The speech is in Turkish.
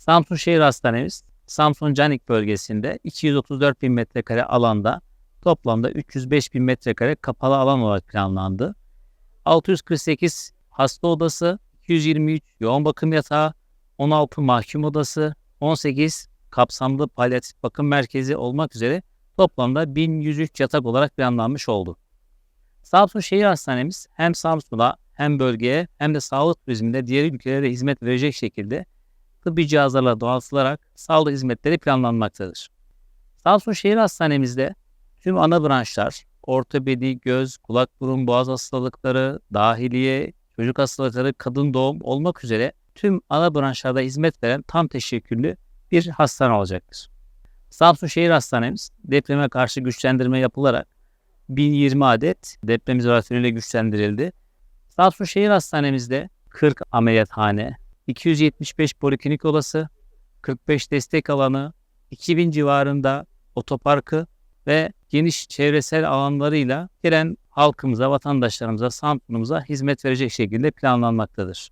Samsun Şehir Hastanemiz Samsun Canik bölgesinde 234 bin metrekare alanda toplamda 305 bin metrekare kapalı alan olarak planlandı. 648 hasta odası, 223 yoğun bakım yatağı, 16 mahkum odası, 18 kapsamlı palyatif bakım merkezi olmak üzere toplamda 1103 yatak olarak planlanmış oldu. Samsun Şehir Hastanemiz hem Samsun'a hem bölgeye hem de sağlık turizminde diğer ülkelere hizmet verecek şekilde tıbbi cihazlarla donatılarak sağlık hizmetleri planlanmaktadır. Samsun Şehir Hastanemizde tüm ana branşlar, ortopedi, göz, kulak, burun, boğaz hastalıkları, dahiliye, çocuk hastalıkları, kadın doğum olmak üzere tüm ana branşlarda hizmet veren tam teşekküllü bir hastane olacaktır. Samsun Şehir Hastanemiz depreme karşı güçlendirme yapılarak 1020 adet deprem izolatörüyle güçlendirildi. Samsun Şehir Hastanemizde 40 ameliyathane, 275 poliklinik odası, 45 destek alanı, 2000 civarında otoparkı ve geniş çevresel alanlarıyla gelen halkımıza, vatandaşlarımıza, Samsun'umuza hizmet verecek şekilde planlanmaktadır.